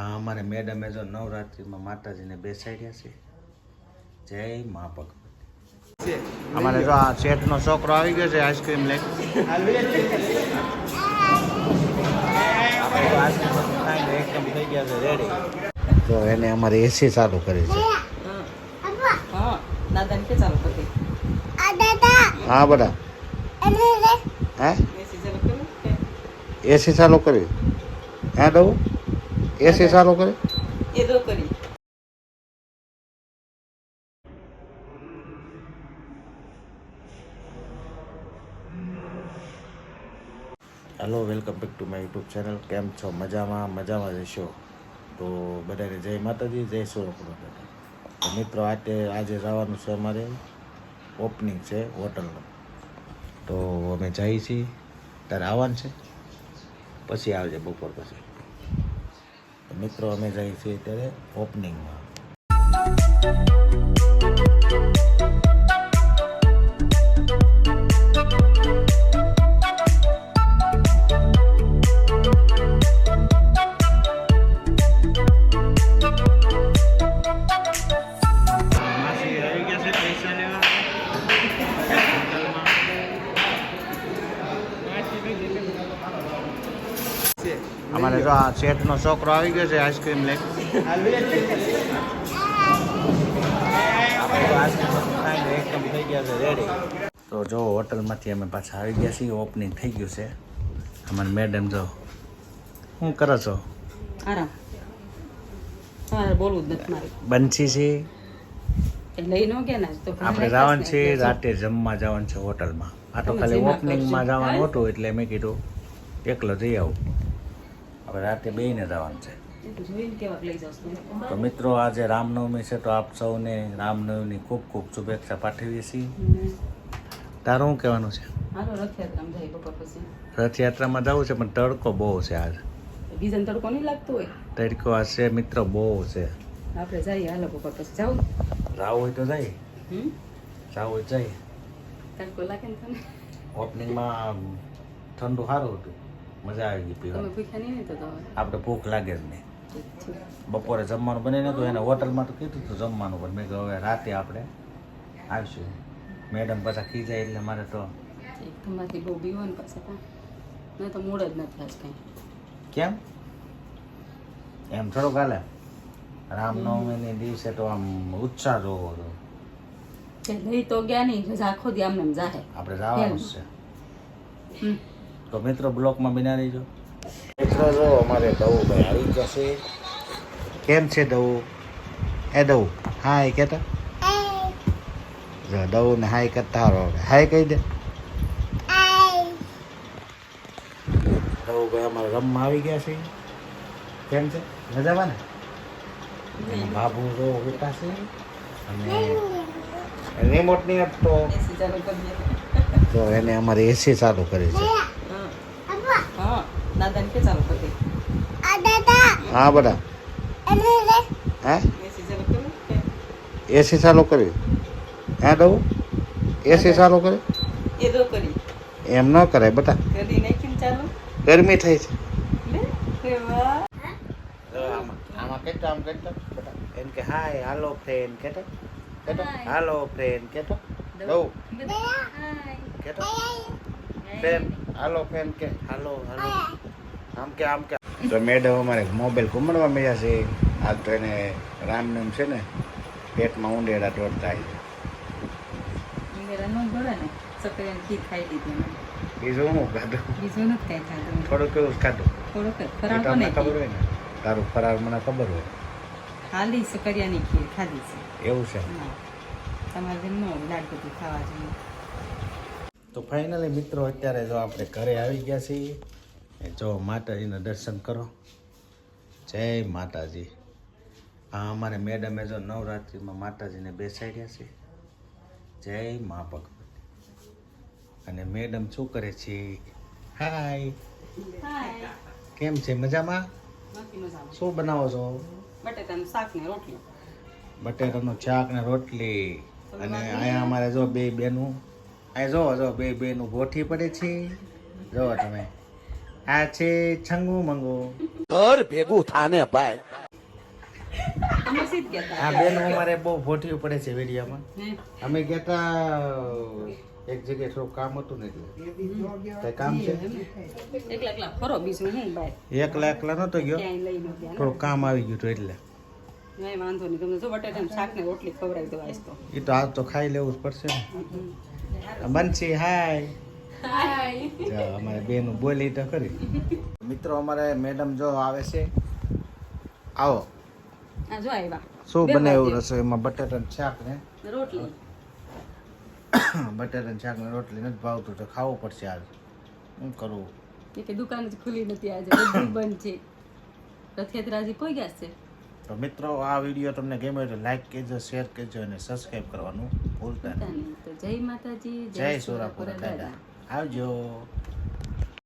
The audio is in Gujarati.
હા અમારે મેડમે જો નવરાત્રિમાં માતાજીને બેસાડ્યા છે. જય મા ભગવતી. અમારે જો આ શેઠનો છોકરો આવી ગયો છે આઈસ્ક્રીમ લઈ. એકદમ થઈ ગયા છે રેડી તો એને અમારે એસી ચાલુ કરી છે. હા બધા. હે એસી ચાલુ કરી? હે દઉં એસી ચાલુ કરે એ તો કરી. Hello welcome back to my YouTube channel કેમ છો? મજામાં? મજામાં જશો તો બધાને જય માતાજી જય સુરપુરા તો મિત્રો આજે આજે જવાનું છે અમારે ઓપનિંગ છે હોટલનું. તો અમે જઈએ છીએ. ત્યારે આવવાનું છે? પછી આવજે બપોર પછી. મિત્રો અમે જઈએ છીએ ત્યારે ઓપનિંગમાં અમારે જો આ શેઠનો છોકરો આવી ગયો છે આઈસ્ક્રીમ લઈ. એકદમ થઈ ગયા છે તો જો હોટલમાંથી અમે પાછા આવી ગયા છીએ ઓપનિંગ થઈ ગયું છે. અમારે મેડમ જો શું કરો છો? બોલવું જ નથી મારે. છે? આપણે જવાનું છે રાતે જમવા જવાનું છે હોટલમાં. આ તો ખાલી ઓપનિંગમાં જવાનું હતું એટલે મેં કીધું એકલો જઈ આવું. હવે રાતે બેને જવાનું છે. તો મિત્રો આજે રામનવમી છે તો આપ સૌને રામનવમીની ખૂબ ખૂબ શુભેચ્છા પાઠવીએ છીએ. તારું શું કહેવાનું છે? રથયાત્રામાં જવું છે પણ તડકો બહુ છે આજ. બીજાને તડકો નહીં લાગતો હોય? તડકો આ છે મિત્રો બહુ છે. આપણે જઈએ હાલો બપોર પછી. જાવ જાવ હોય તો જાય જાવ હોય જાય તડકો લાગે ને તને? ઓપનિંગમાં ઠંડુ સારું હતું. મજા આવી ગઈ પીવાની. ભૂખ્યા નહીં તો તો આપણે ભૂખ લાગે જ નહીં. બપોરે જમવાનું બને નતું એને હોટલમાં તો કીધું હતું જમવાનું પણ મેં કહ્યું હવે રાતે આપણે આવીશું. મેડમ પાછા ખીજાય એટલે મારે તો ઠીક તમારાથી બહુ બીવો પાછા તા. મૂડ જ નથી આજ કાંઈ. કેમ? એમ થોડુંક હાલે. રામનવમીની દિવસે તો આમ ઉત્સાહ જોવો હતો. નહીં તો ગયા નહીં આખો દી આમને આમ જાહે. આપણે જવાનું છે. તો મિત્રો બ્લોકમાં બિના રહીજો. મિત્રો જો અમારે દવું ભાઈ આવી જશે કેમ છે દવું એ દવું હા એ જો દવું ને હાય કરતા હારો હવે. હાય કહી દે. દવું ભાઈ અમારે રમવા આવી ગયા છે. કેમ છે? મજામાં ને? બાબુ જો બેટા છે. અને રિમોટ દે. તો એને અમારે એસી ચાલુ કરી છે. દાદાને કે ચાલુ કરી દે હા બધા હે એસી ચાલુ કર્યું હે દઉં એસી ચાલુ કર્યું એ દો કરી એમ ન કરી નાખીને ચાલુ ગરમી થઈ છે આમાં આમાં કેતો આમ કેતો બતા એમ કે હાય હાલો ફ્રેન્ડ કેતો કેતો હાલો ફ્રેન્ડ કેતો દઉં કેતો ફ્રેન્ડ હાલો ફ્રેન્ડ કે હાલો હાલો આમ કે આમ કે. તો મેડમ અમારે મોબાઈલ ઘુમાડવા મળ્યા છે. આજ તો એને રામનામ છે ને પેટમાં ઊંડેડા દોડતા આવી નો ને ને તારું ફરાર મને ખબર હોય. ખાલી સકરિયાની ખીર ખાધી છે. એવું છે? ના તમારે જેમ લાડ બધું ખાવા જોઈએ. તો ફાઇનલી મિત્રો અત્યારે જો આપણે ઘરે આવી ગયા છીએ જો માતાજીના દર્શન કરો. જય માતાજી. આ અમારે મેડમે જો નવરાત્રિમાં માતાજીને બેસાડ્યા છે. જય મા ભગવતી. અને મેડમ શું કરે છે? હાય કેમ છે? મજામાં? શું બનાવો છો? બટેટાનું શાક ને રોટલી. બટેટાનું શાક ને રોટલી. અને અહીંયા અમારે જો બે બેનું. અહીંયા જો જો બે બેનું ગોઠી પડે છે. જો તમે. આ છે છંગુ મંગુ. ઘર ભેગું થાને ભાઈ. હા કહેતા બેન અમારે બહુ ભોઠવી પડે છે વેડિયામાં. અમે ગયા તા એક જગ્યાએ થોડું કામ હતું ને એટલે. કઈ કામ છે? એકલા એકલા ફરો બીજું હું બાય એકલા એકલા નતો ગયો. થોડું કામ આવી ગયું હતું એટલે. નહીં વાંધો નહીં. તમને જો બટાટાનું શાક ને રોટલી ખવડાવી દો આજ તો. એ તો આજ તો ખાઈ લેવું જ પડશે ને. હાય. જો અમારે બેનું બોલી તો ખરી. મિત્રો અમારે મેડમ જો આવે છે. આવો. જો આવ્યા શું બનાવ્યું. રસોઈમાં? બટેટા શાક ને? રોટલી. બટેટા શાક ને રોટલી નથી ભાવતું તો ખાવું પડશે આજ. શું કરવું કે દુકાન જ ખુલી નથી આજે બધું બંધ છે. રથયાત્રા હજી કોઈ ગયા છે? તો મિત્રો આ વીડિયો તમને ગમ્યો તો લાઈક કરજો શેર કરજો અને સબસ્ક્રાઈબ કરવાનું ભૂલતા નહીં. તો જય માતાજી જય સોરાપુરા દાદા. આવજો